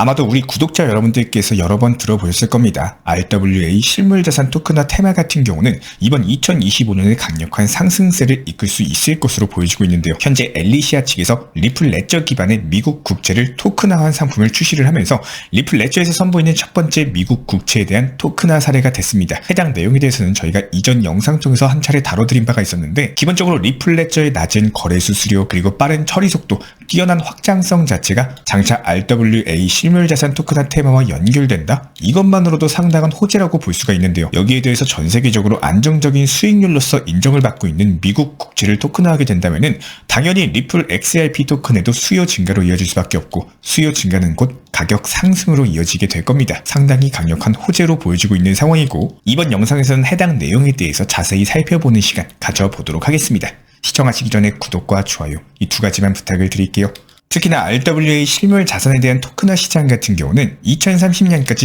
아마도 우리 구독자 여러분들께서 여러 번 들어보셨을 겁니다. RWA 실물자산 토큰화 테마 같은 경우는 이번 2025년에 강력한 상승세를 이끌 수 있을 것으로 보여지고 있는데요. 현재 엘리시아 측에서 리플 레저 기반의 미국 국채를 토큰화한 상품을 출시를 하면서 리플 레저에서 선보이는 첫 번째 미국 국채에 대한 토큰화 사례가 됐습니다. 해당 내용에 대해서는 저희가 이전 영상 중에서 한 차례 다뤄드린 바가 있었는데 기본적으로 리플 레저의 낮은 거래 수수료 그리고 빠른 처리 속도, 뛰어난 확장성 자체가 장차 RWA 실물자산 토큰화 테마와 연결된다? 이것만으로도 상당한 호재라고 볼 수가 있는데요. 여기에 대해서 전 세계적으로 안정적인 수익률로서 인정을 받고 있는 미국 국채를 토큰화하게 된다면 은 당연히 리플 XRP 토큰에도 수요 증가로 이어질 수밖에 없고 수요 증가는 곧 가격 상승으로 이어지게 될 겁니다. 상당히 강력한 호재로 보여지고 있는 상황이고 이번 영상에서는 해당 내용에 대해서 자세히 살펴보는 시간 가져보도록 하겠습니다. 시청하시기 전에 구독과 좋아요 이 두 가지만 부탁을 드릴게요. 특히나 RWA 실물 자산에 대한 토큰화 시장 같은 경우는 2030년까지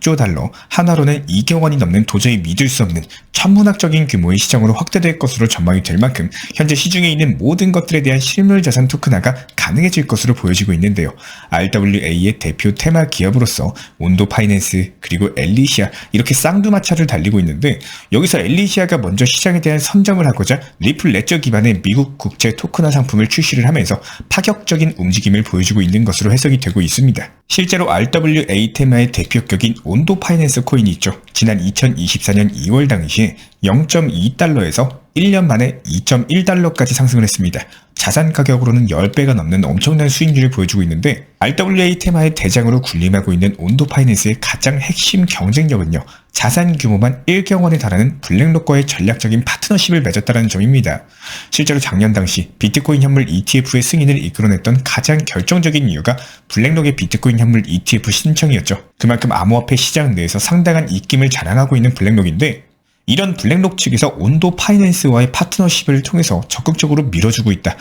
16조 달러, 하나로는 2경 원이 넘는 도저히 믿을 수 없는 천문학적인 규모의 시장으로 확대될 것으로 전망이 될 만큼 현재 시중에 있는 모든 것들에 대한 실물 자산 토큰화가 가능해질 것으로 보여지고 있는데요. RWA의 대표 테마 기업으로서 온도 파이낸스 그리고 엘리시아 이렇게 쌍두마차를 달리고 있는데 여기서 엘리시아가 먼저 시장에 대한 선점을 하고자 리플 레저 기반의 미국 국제 토큰화 상품을 출시를 하면서 파격적인 움직임을 보여주고 있는 것으로 해석이 되고 있습니다. 실제로 RWA 테마의 대표격인 온도 파이낸스 코인이 있죠. 지난 2024년 2월 당시에 0.2달러에서 1년 만에 2.1달러까지 상승을 했습니다. 자산 가격으로는 10배가 넘는 엄청난 수익률을 보여주고 있는데 RWA 테마의 대장으로 군림하고 있는 온도 파이낸스의 가장 핵심 경쟁력은요. 자산 규모만 1경 원에 달하는 블랙록과의 전략적인 파트너십을 맺었다는 점입니다. 실제로 작년 당시 비트코인 현물 ETF의 승인을 이끌어냈던 가장 결정적인 이유가 블랙록의 비트코인 현물 ETF 신청이었죠. 그만큼 암호화폐 시장 내에서 상당한 입김을 자랑하고 있는 블랙록인데 이런 블랙록 측에서 온도 파이낸스와의 파트너십을 통해서 적극적으로 밀어주고 있다.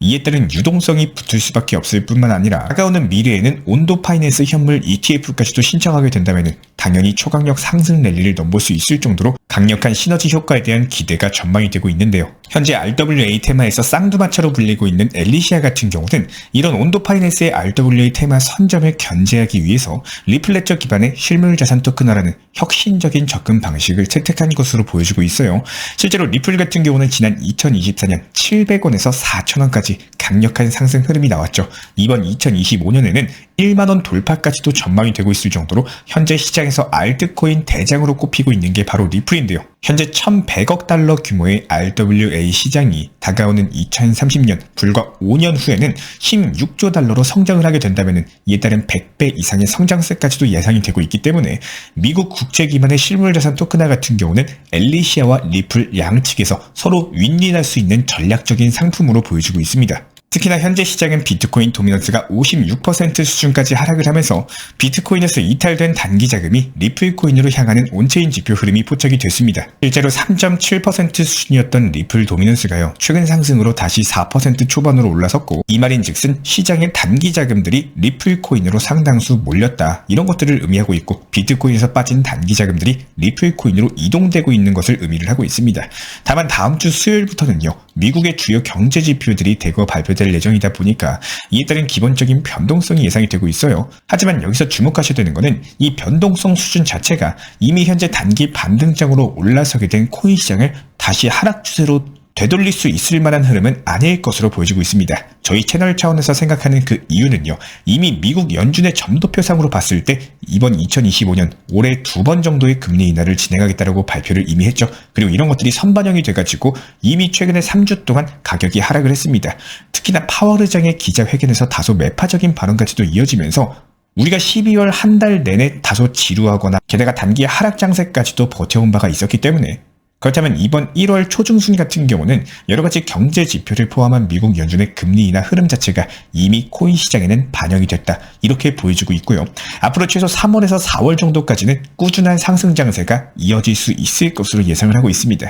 이에 따른 유동성이 붙을 수밖에 없을 뿐만 아니라 다가오는 미래에는 온도 파이낸스 현물 ETF까지도 신청하게 된다면 당연히 초강력 상승 랠리를 넘볼 수 있을 정도로 강력한 시너지 효과에 대한 기대가 전망이 되고 있는데요. 현재 RWA 테마에서 쌍두마차로 불리고 있는 엘리시아 같은 경우는 이런 온도 파이낸스의 RWA 테마 선점을 견제하기 위해서 리플레처 기반의 실물 자산 토큰화라는 혁신적인 접근 방식을 채택한 것으로 보여지고 있어요. 실제로 리플 같은 경우는 지난 2024년 700원에서 4,000원까지 강력한 상승 흐름이 나왔죠. 이번 2025년에는 1만원 돌파까지도 전망이 되고 있을 정도로 현재 시장에서 알트코인 대장으로 꼽히고 있는 게 바로 리플인데요. 현재 1100억 달러 규모의 RWA 시장이 다가오는 2030년 불과 5년 후에는 16조 달러로 성장을 하게 된다면 이에 따른 100배 이상의 성장세까지도 예상이 되고 있기 때문에 미국 국제 기반의 실물자산 토큰화 같은 경우는 엘리시아와 리플 양측에서 서로 윈윈할 수 있는 전략적인 상품으로 보여지고 있습니다. 특히나 현재 시장은 비트코인 도미넌스가 56% 수준까지 하락을 하면서 비트코인에서 이탈된 단기 자금이 리플 코인으로 향하는 온체인 지표 흐름이 포착이 됐습니다. 실제로 3.7% 수준이었던 리플 도미넌스가요. 최근 상승으로 다시 4% 초반으로 올라섰고 이 말인즉슨 시장의 단기 자금들이 리플 코인으로 상당수 몰렸다. 이런 것들을 의미하고 있고 비트코인에서 빠진 단기 자금들이 리플 코인으로 이동되고 있는 것을 의미를 하고 있습니다. 다만 다음 주 수요일부터는요. 미국의 주요 경제 지표들이 대거 발표 될 예정이다 보니까 이에 따른 기본적인 변동성이 예상이 되고 있어요. 하지만 여기서 주목하셔야 되는 것은 이 변동성 수준 자체가 이미 현재 단기 반등장으로 올라서게 된 코인 시장을 다시 하락 추세로 되돌릴 수 있을 만한 흐름은 아닐 것으로 보여지고 있습니다. 저희 채널 차원에서 생각하는 그 이유는요. 이미 미국 연준의 점도표상으로 봤을 때 이번 2025년 올해 두 번 정도의 금리 인하를 진행하겠다라고 발표를 이미 했죠. 그리고 이런 것들이 선반영이 돼가지고 이미 최근에 3주 동안 가격이 하락을 했습니다. 특히나 파월 의장의 기자회견에서 다소 매파적인 발언까지도 이어지면서 우리가 12월 한 달 내내 다소 지루하거나 게다가 단기 하락 장세까지도 버텨온 바가 있었기 때문에 그렇다면 이번 1월 초중순 같은 경우는 여러 가지 경제 지표를 포함한 미국 연준의 금리 인하 흐름 자체가 이미 코인 시장에는 반영이 됐다. 이렇게 보여지고 있고요. 앞으로 최소 3월에서 4월 정도까지는 꾸준한 상승 장세가 이어질 수 있을 것으로 예상을 하고 있습니다.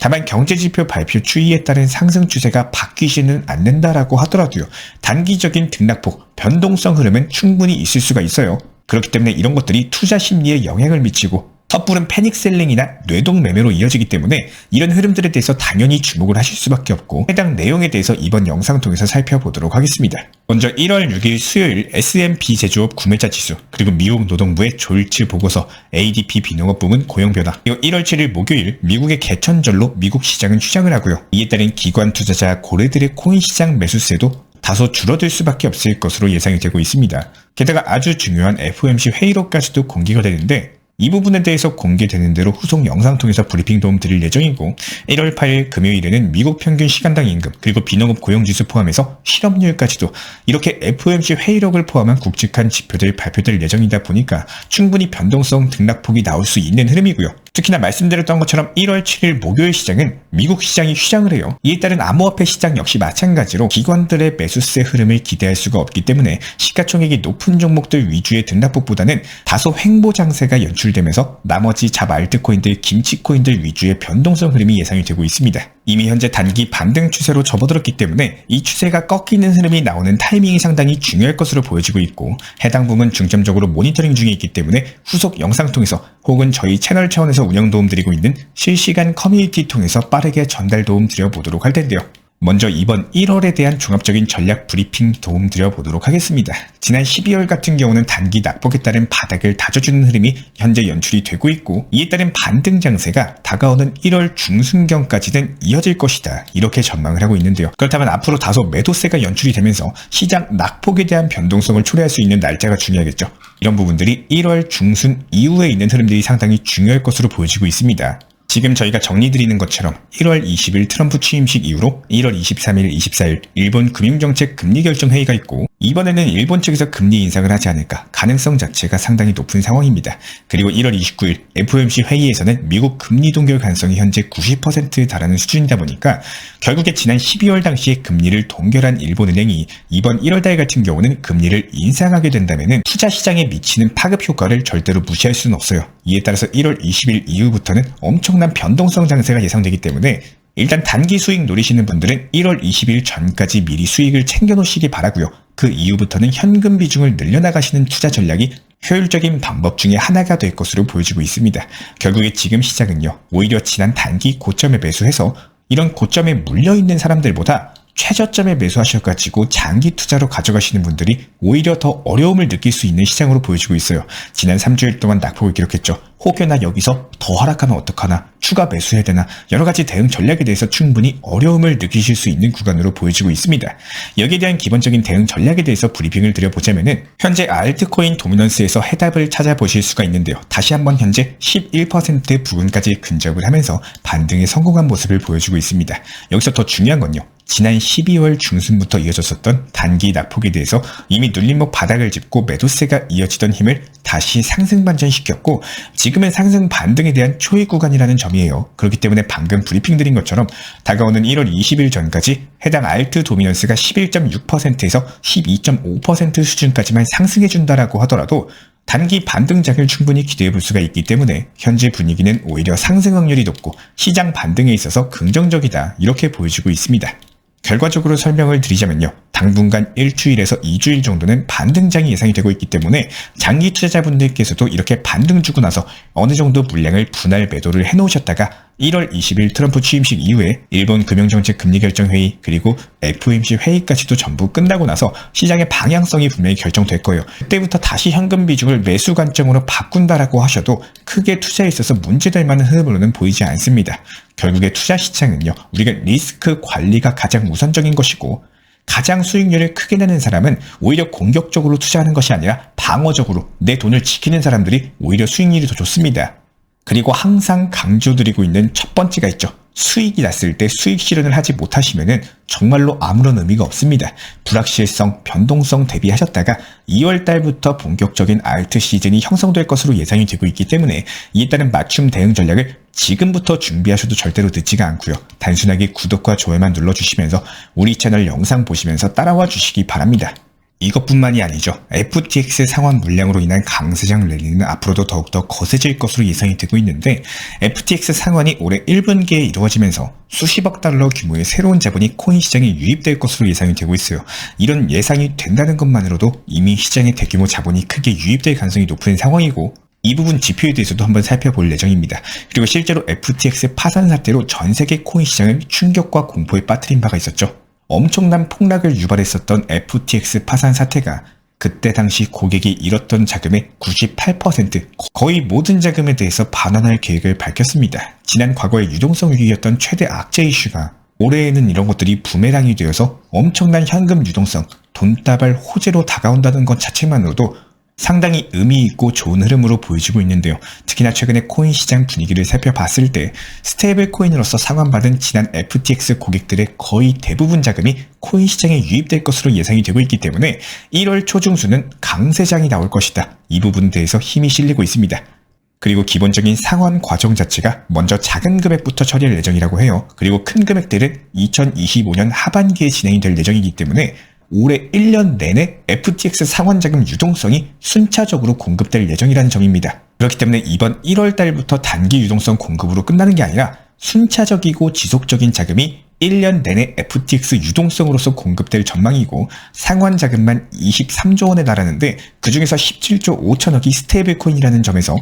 다만 경제 지표 발표 추이에 따른 상승 추세가 바뀌지는 않는다라고 하더라도요. 단기적인 등락폭, 변동성 흐름은 충분히 있을 수가 있어요. 그렇기 때문에 이런 것들이 투자 심리에 영향을 미치고 섣부른 패닉셀링이나 뇌동 매매로 이어지기 때문에 이런 흐름들에 대해서 당연히 주목을 하실 수밖에 없고 해당 내용에 대해서 이번 영상 통해서 살펴보도록 하겠습니다. 먼저 1월 6일 수요일 S&P 제조업 구매자 지수 그리고 미국 노동부의 졸츠 보고서 ADP 비농업 부문 고용 변화 그리고 1월 7일 목요일 미국의 개천절로 미국 시장은 휴장을 하고요. 이에 따른 기관 투자자 고래들의 코인 시장 매수세도 다소 줄어들 수밖에 없을 것으로 예상이 되고 있습니다. 게다가 아주 중요한 FOMC 회의록까지도 공개가 되는데 이 부분에 대해서 공개되는 대로 후속 영상 통해서 브리핑 도움 드릴 예정이고 1월 8일 금요일에는 미국 평균 시간당 임금 그리고 비농업 고용지수 포함해서 실업률까지도 이렇게 FOMC 회의록을 포함한 굵직한 지표들 발표될 예정이다 보니까 충분히 변동성 등락폭이 나올 수 있는 흐름이고요. 특히나 말씀드렸던 것처럼 1월 7일 목요일 시장은 미국 시장이 휴장을 해요. 이에 따른 암호화폐 시장 역시 마찬가지로 기관들의 매수세 흐름을 기대할 수가 없기 때문에 시가총액이 높은 종목들 위주의 등락폭보다는 다소 횡보 장세가 연출되면서 나머지 잡 알트코인들, 김치코인들 위주의 변동성 흐름이 예상이 되고 있습니다. 이미 현재 단기 반등 추세로 접어들었기 때문에 이 추세가 꺾이는 흐름이 나오는 타이밍이 상당히 중요할 것으로 보여지고 있고 해당 부분 중점적으로 모니터링 중에 있기 때문에 후속 영상 통해서 혹은 저희 채널 차원에서 운영 도움 드리고 있는 실시간 커뮤니티 통해서 빠르게 전달 도움 드려보도록 할 텐데요. 먼저 이번 1월에 대한 종합적인 전략 브리핑 도움 드려보도록 하겠습니다. 지난 12월 같은 경우는 단기 낙폭에 따른 바닥을 다져주는 흐름이 현재 연출이 되고 있고 이에 따른 반등 장세가 다가오는 1월 중순경까지는 이어질 것이다. 이렇게 전망을 하고 있는데요. 그렇다면 앞으로 다소 매도세가 연출이 되면서 시장 낙폭에 대한 변동성을 초래할 수 있는 날짜가 중요하겠죠. 이런 부분들이 1월 중순 이후에 있는 흐름들이 상당히 중요할 것으로 보여지고 있습니다. 지금 저희가 정리드리는 것처럼 1월 20일 트럼프 취임식 이후로 1월 23일, 24일 일본 금융정책 금리 결정 회의가 있고 이번에는 일본 측에서 금리 인상을 하지 않을까 가능성 자체가 상당히 높은 상황입니다. 그리고 1월 29일 FOMC 회의에서는 미국 금리 동결 가능성이 현재 90%에 달하는 수준이다 보니까 결국에 지난 12월 당시에 금리를 동결한 일본은행이 이번 1월 달 같은 경우는 금리를 인상하게 된다면 투자 시장에 미치는 파급 효과를 절대로 무시할 수는 없어요. 이에 따라서 1월 20일 이후부터는 엄청난 변동성 장세가 예상되기 때문에 일단 단기 수익 노리시는 분들은 1월 20일 전까지 미리 수익을 챙겨 놓으시기 바라고요. 그 이후부터는 현금 비중을 늘려나가시는 투자 전략이 효율적인 방법 중에 하나가 될 것으로 보여지고 있습니다. 결국에 지금 시장은요, 오히려 지난 단기 고점에 매수해서 이런 고점에 물려있는 사람들보다 최저점에 매수하셔가지고 장기 투자로 가져가시는 분들이 오히려 더 어려움을 느낄 수 있는 시장으로 보여지고 있어요. 지난 3주일 동안 낙폭을 기록했죠. 혹여나 여기서 더 하락하면 어떡하나, 추가 매수해야 되나, 여러 가지 대응 전략에 대해서 충분히 어려움을 느끼실 수 있는 구간으로 보여지고 있습니다. 여기에 대한 기본적인 대응 전략에 대해서 브리핑을 드려보자면은, 현재 알트코인 도미넌스에서 해답을 찾아보실 수가 있는데요. 다시 한번 현재 11% 부근까지 근접을 하면서 반등에 성공한 모습을 보여주고 있습니다. 여기서 더 중요한 건요. 지난 12월 중순부터 이어졌었던 단기 낙폭에 대해서 이미 눌림목 바닥을 짚고 매도세가 이어지던 힘을 다시 상승 반전시켰고 은 상승 반등에 대한 초의 구간이라는 점이에요. 그렇기 때문에 방금 브리핑 드린 것처럼 다가오는 1월 20일 전까지 해당 알트 도미넌스가 11.6%에서 12.5% 수준까지만 상승해준다라고 하더라도 단기 반등작을 충분히 기대해 볼 수가 있기 때문에 현재 분위기는 오히려 상승 확률이 높고 시장 반등에 있어서 긍정적이다 이렇게 보여지고 있습니다. 결과적으로 설명을 드리자면요. 당분간 일주일에서 2주일 정도는 반등장이 예상이 되고 있기 때문에 장기 투자자분들께서도 이렇게 반등 주고 나서 어느 정도 물량을 분할 매도를 해놓으셨다가 1월 20일 트럼프 취임식 이후에 일본 금융정책 금리 결정 회의 그리고 FOMC 회의까지도 전부 끝나고 나서 시장의 방향성이 분명히 결정될 거예요. 그때부터 다시 현금 비중을 매수 관점으로 바꾼다라고 하셔도 크게 투자에 있어서 문제될 만한 흐름으로는 보이지 않습니다. 결국에 투자 시장은요. 우리가 리스크 관리가 가장 우선적인 것이고 가장 수익률을 크게 내는 사람은 오히려 공격적으로 투자하는 것이 아니라 방어적으로 내 돈을 지키는 사람들이 오히려 수익률이 더 좋습니다. 그리고 항상 강조드리고 있는 첫 번째가 있죠. 수익이 났을 때 수익 실현을 하지 못하시면 정말로 아무런 의미가 없습니다. 불확실성, 변동성 대비하셨다가 2월 달부터 본격적인 알트 시즌이 형성될 것으로 예상이 되고 있기 때문에 이에 따른 맞춤 대응 전략을 지금부터 준비하셔도 절대로 늦지가 않고요. 단순하게 구독과 좋아요만 눌러주시면서 우리 채널 영상 보시면서 따라와 주시기 바랍니다. 이것뿐만이 아니죠. FTX 상환 물량으로 인한 강세장 랠리는 앞으로도 더욱더 거세질 것으로 예상이 되고 있는데 FTX 상환이 올해 1분기에 이루어지면서 수십억 달러 규모의 새로운 자본이 코인 시장에 유입될 것으로 예상이 되고 있어요. 이런 예상이 된다는 것만으로도 이미 시장에 대규모 자본이 크게 유입될 가능성이 높은 상황이고 이 부분 지표에 대해서도 한번 살펴볼 예정입니다. 그리고 실제로 FTX 파산 사태로 전 세계 코인 시장을 충격과 공포에 빠뜨린 바가 있었죠. 엄청난 폭락을 유발했었던 FTX 파산 사태가 그때 당시 고객이 잃었던 자금의 98% 거의 모든 자금에 대해서 반환할 계획을 밝혔습니다. 지난 과거의 유동성 위기였던 최대 악재 이슈가 올해에는 이런 것들이 부메랑이 되어서 엄청난 현금 유동성, 돈다발 호재로 다가온다는 것 자체만으로도 상당히 의미 있고 좋은 흐름으로 보여지고 있는데요. 특히나 최근에 코인 시장 분위기를 살펴봤을 때 스테이블 코인으로서 상환받은 지난 FTX 고객들의 거의 대부분 자금이 코인 시장에 유입될 것으로 예상이 되고 있기 때문에 1월 초중순은 강세장이 나올 것이다. 이 부분에 대해서 힘이 실리고 있습니다. 그리고 기본적인 상환 과정 자체가 먼저 작은 금액부터 처리할 예정이라고 해요. 그리고 큰 금액들은 2025년 하반기에 진행이 될 예정이기 때문에 올해 1년 내내 FTX 상환 자금 유동성이 순차적으로 공급될 예정이라는 점입니다. 그렇기 때문에 이번 1월 달부터 단기 유동성 공급으로 끝나는 게 아니라 순차적이고 지속적인 자금이 1년 내내 FTX 유동성으로서 공급될 전망이고 상환 자금만 23조 원에 달하는데 그 중에서 17조 5천억이 스테이블 코인이라는 점에서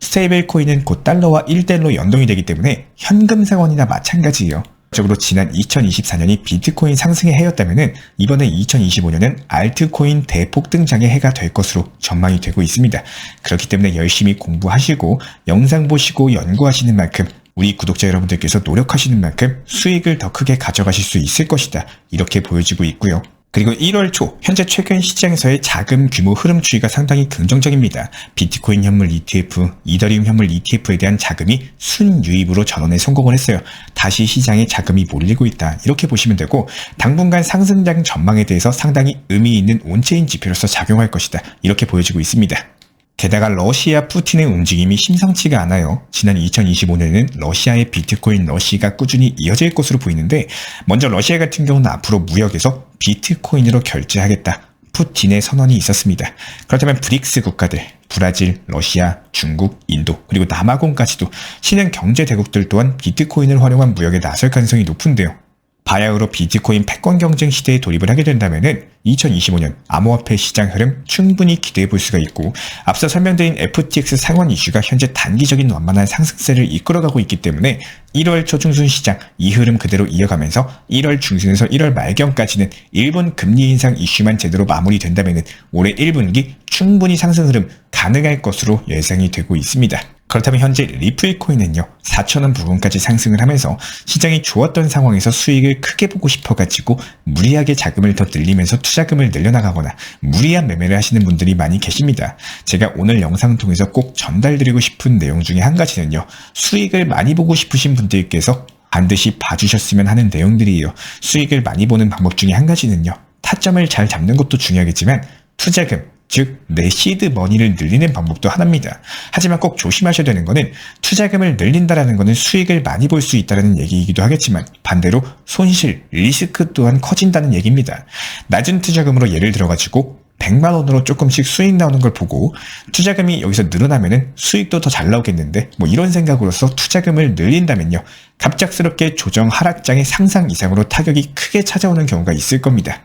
스테이블 코인은 곧 달러와 1대1로 연동이 되기 때문에 현금 상환이나 마찬가지예요. 적으로 지난 2024년이 비트코인 상승의 해였다면 이번에 2025년은 알트코인 대폭 등장의 해가 될 것으로 전망이 되고 있습니다. 그렇기 때문에 열심히 공부하시고 영상 보시고 연구하시는 만큼 우리 구독자 여러분들께서 노력하시는 만큼 수익을 더 크게 가져가실 수 있을 것이다. 이렇게 보여지고 있고요. 그리고 1월 초 현재 최근 시장에서의 자금 규모 흐름 추이가 상당히 긍정적입니다. 비트코인 현물 ETF, 이더리움 현물 ETF에 대한 자금이 순유입으로 전원에 성공을 했어요. 다시 시장에 자금이 몰리고 있다. 이렇게 보시면 되고 당분간 상승장 전망에 대해서 상당히 의미 있는 온체인 지표로서 작용할 것이다. 이렇게 보여지고 있습니다. 게다가 러시아 푸틴의 움직임이 심상치가 않아요. 지난 2025년에는 러시아의 비트코인 러시가 꾸준히 이어질 것으로 보이는데 먼저 러시아 같은 경우는 앞으로 무역에서 비트코인으로 결제하겠다. 푸틴의 선언이 있었습니다. 그렇다면 브릭스 국가들, 브라질, 러시아, 중국, 인도, 그리고 남아공까지도 신흥 경제 대국들 또한 비트코인을 활용한 무역에 나설 가능성이 높은데요. 바야흐로 비트코인 패권 경쟁 시대에 돌입을 하게 된다면 2025년 암호화폐 시장 흐름 충분히 기대해 볼 수가 있고 앞서 설명드린 FTX 상원 이슈가 현재 단기적인 완만한 상승세를 이끌어가고 있기 때문에 1월 초중순 시장 이 흐름 그대로 이어가면서 1월 중순에서 1월 말경까지는 일본 금리 인상 이슈만 제대로 마무리된다면 올해 1분기 충분히 상승 흐름 가능할 것으로 예상이 되고 있습니다. 그렇다면 현재 리플 코인은요 4천원 부근까지 상승을 하면서 시장이 좋았던 상황에서 수익을 크게 보고 싶어가지고 무리하게 자금을 더 늘리면서 투자 금을 늘려나가거나 무리한 매매를 하시는 분들이 많이 계십니다. 제가 오늘 영상 통해서 꼭 전달드리고 싶은 내용 중에 한 가지는요 수익을 많이 보고 싶으신 분들께서 반드시 봐주셨으면 하는 내용들이에요. 수익을 많이 보는 방법 중에 한 가지는요 타점을 잘 잡는 것도 중요하겠지만 투자금 즉, 내 시드 머니를 늘리는 방법도 하나입니다. 하지만 꼭 조심하셔야 되는 것은 투자금을 늘린다라는 것은 수익을 많이 볼 수 있다는 얘기이기도 하겠지만 반대로 손실, 리스크 또한 커진다는 얘기입니다. 낮은 투자금으로 예를 들어가지고 100만 원으로 조금씩 수익 나오는 걸 보고 투자금이 여기서 늘어나면은 수익도 더 잘 나오겠는데 뭐 이런 생각으로서 투자금을 늘린다면요. 갑작스럽게 조정 하락장의 상상 이상으로 타격이 크게 찾아오는 경우가 있을 겁니다.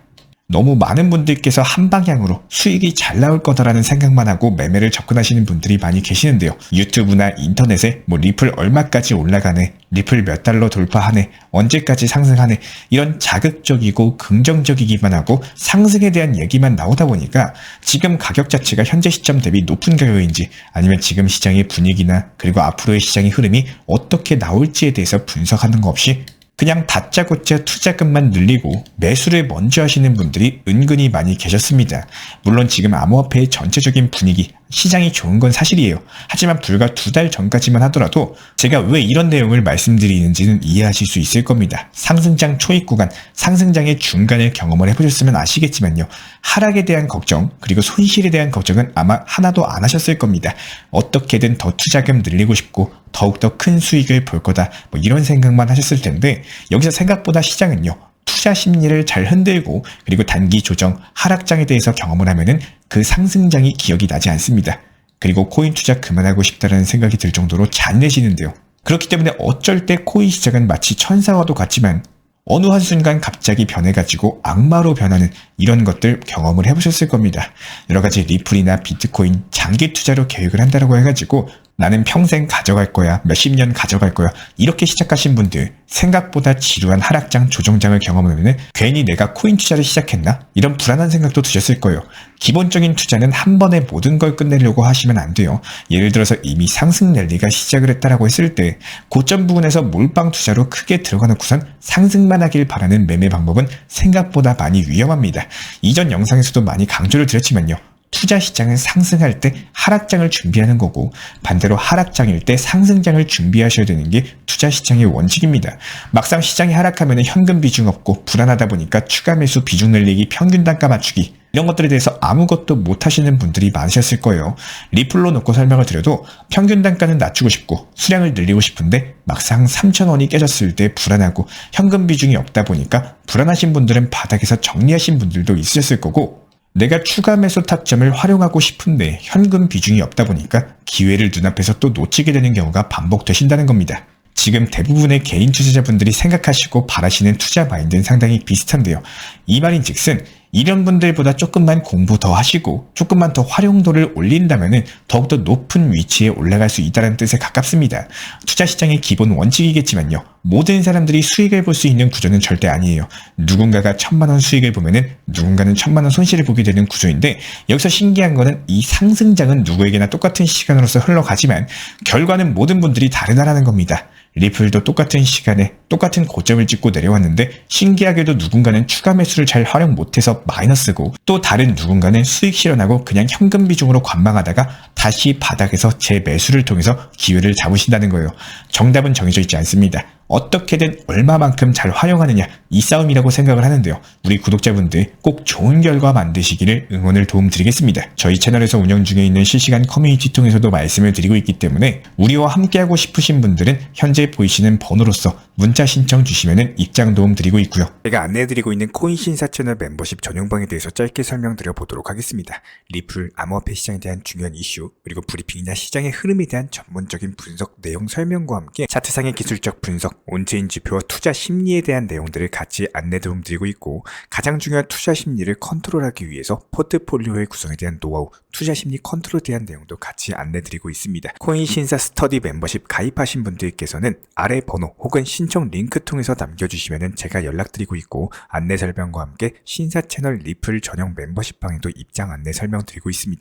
너무 많은 분들께서 한 방향으로 수익이 잘 나올 거다라는 생각만 하고 매매를 접근하시는 분들이 많이 계시는데요. 유튜브나 인터넷에 뭐 리플 얼마까지 올라가네, 리플 몇 달러 돌파하네, 언제까지 상승하네 이런 자극적이고 긍정적이기만 하고 상승에 대한 얘기만 나오다 보니까 지금 가격 자체가 현재 시점 대비 높은 가격인지 아니면 지금 시장의 분위기나 그리고 앞으로의 시장의 흐름이 어떻게 나올지에 대해서 분석하는 거 없이 그냥 다짜고짜 투자금만 늘리고 매수를 먼저 하시는 분들이 은근히 많이 계셨습니다. 물론 지금 암호화폐의 전체적인 분위기, 시장이 좋은 건 사실이에요. 하지만 불과 두 달 전까지만 하더라도 제가 왜 이런 내용을 말씀드리는지는 이해하실 수 있을 겁니다. 상승장 초입 구간, 상승장의 중간을 경험을 해보셨으면 아시겠지만요. 하락에 대한 걱정, 그리고 손실에 대한 걱정은 아마 하나도 안 하셨을 겁니다. 어떻게든 더 투자금 늘리고 싶고 더욱더 큰 수익을 볼 거다. 뭐 이런 생각만 하셨을 텐데 여기서 생각보다 시장은요. 투자 심리를 잘 흔들고 그리고 단기 조정 하락장에 대해서 경험을 하면은 그 상승장이 기억이 나지 않습니다. 그리고 코인 투자 그만하고 싶다는 생각이 들 정도로 잔내시는데요. 그렇기 때문에 어쩔 때 코인 시장은 마치 천사와도 같지만 어느 한순간 갑자기 변해가지고 악마로 변하는 이런 것들 경험을 해보셨을 겁니다. 여러 가지 리플이나 비트코인 장기 투자로 계획을 한다라고 해가지고 나는 평생 가져갈 거야, 몇십 년 가져갈 거야, 이렇게 시작하신 분들, 생각보다 지루한 하락장, 조정장을 경험하면 괜히 내가 코인 투자를 시작했나? 이런 불안한 생각도 드셨을 거예요. 기본적인 투자는 한 번에 모든 걸 끝내려고 하시면 안 돼요. 예를 들어서 이미 상승 랠리가 시작을 했다라고 했을 때, 고점 부분에서 몰빵 투자로 크게 들어가 놓고선 상승만 하길 바라는 매매 방법은 생각보다 많이 위험합니다. 이전 영상에서도 많이 강조를 드렸지만요. 투자 시장은 상승할 때 하락장을 준비하는 거고 반대로 하락장일 때 상승장을 준비하셔야 되는 게 투자 시장의 원칙입니다. 막상 시장이 하락하면 현금 비중 없고 불안하다 보니까 추가 매수 비중 늘리기 평균 단가 맞추기 이런 것들에 대해서 아무것도 못 하시는 분들이 많으셨을 거예요. 리플로 놓고 설명을 드려도 평균 단가는 낮추고 싶고 수량을 늘리고 싶은데 막상 3,000원이 깨졌을 때 불안하고 현금 비중이 없다 보니까 불안하신 분들은 바닥에서 정리하신 분들도 있으셨을 거고 내가 추가 매수 타점을 활용하고 싶은데 현금 비중이 없다 보니까 기회를 눈앞에서 또 놓치게 되는 경우가 반복되신다는 겁니다. 지금 대부분의 개인 투자자분들이 생각하시고 바라시는 투자 마인드는 상당히 비슷한데요. 이 말인 즉슨 이런 분들보다 조금만 공부 더 하시고 조금만 더 활용도를 올린다면 더욱더 높은 위치에 올라갈 수 있다는 뜻에 가깝습니다. 투자 시장의 기본 원칙이겠지만요. 모든 사람들이 수익을 볼 수 있는 구조는 절대 아니에요. 누군가가 천만 원 수익을 보면은 누군가는 천만 원 손실을 보게 되는 구조인데 여기서 신기한 거는 이 상승장은 누구에게나 똑같은 시간으로서 흘러가지만 결과는 모든 분들이 다르다라는 겁니다. 리플도 똑같은 시간에 똑같은 고점을 찍고 내려왔는데 신기하게도 누군가는 추가 매수를 잘 활용 못해서 마이너스고 또 다른 누군가는 수익 실현하고 그냥 현금 비중으로 관망하다가 다시 바닥에서 재매수를 통해서 기회를 잡으신다는 거예요. 정답은 정해져 있지 않습니다. 어떻게든 얼마만큼 잘 활용하느냐 이 싸움이라고 생각을 하는데요. 우리 구독자분들 꼭 좋은 결과 만드시기를 응원을 도움드리겠습니다. 저희 채널에서 운영 중에 있는 실시간 커뮤니티 통해서도 말씀을 드리고 있기 때문에 우리와 함께하고 싶으신 분들은 현재 보이시는 번호로서 문자 신청 주시면 입장 도움 드리고 있고요. 제가 안내해드리고 있는 코인 신사 채널 멤버십 전용방에 대해서 짧게 설명드려 보도록 하겠습니다. 리플, 암호화폐 시장에 대한 중요한 이슈, 그리고 브리핑이나 시장의 흐름에 대한 전문적인 분석 내용 설명과 함께 차트상의 기술적 분석, 온체인 지표와 투자 심리에 대한 내용들을 같이 안내 도움 드리고 있고 가장 중요한 투자 심리를 컨트롤하기 위해서 포트폴리오의 구성에 대한 노하우, 투자 심리 컨트롤에 대한 내용도 같이 안내 드리고 있습니다. 코인 신사 스터디 멤버십 가입하신 분들께서는 아래 번호 혹은 신청 링크 통해서 남겨주시면 제가 연락드리고 있고 안내 설명과 함께 신사 채널 리플 전용 멤버십 방에도 입장 안내 설명 드리고 있습니다.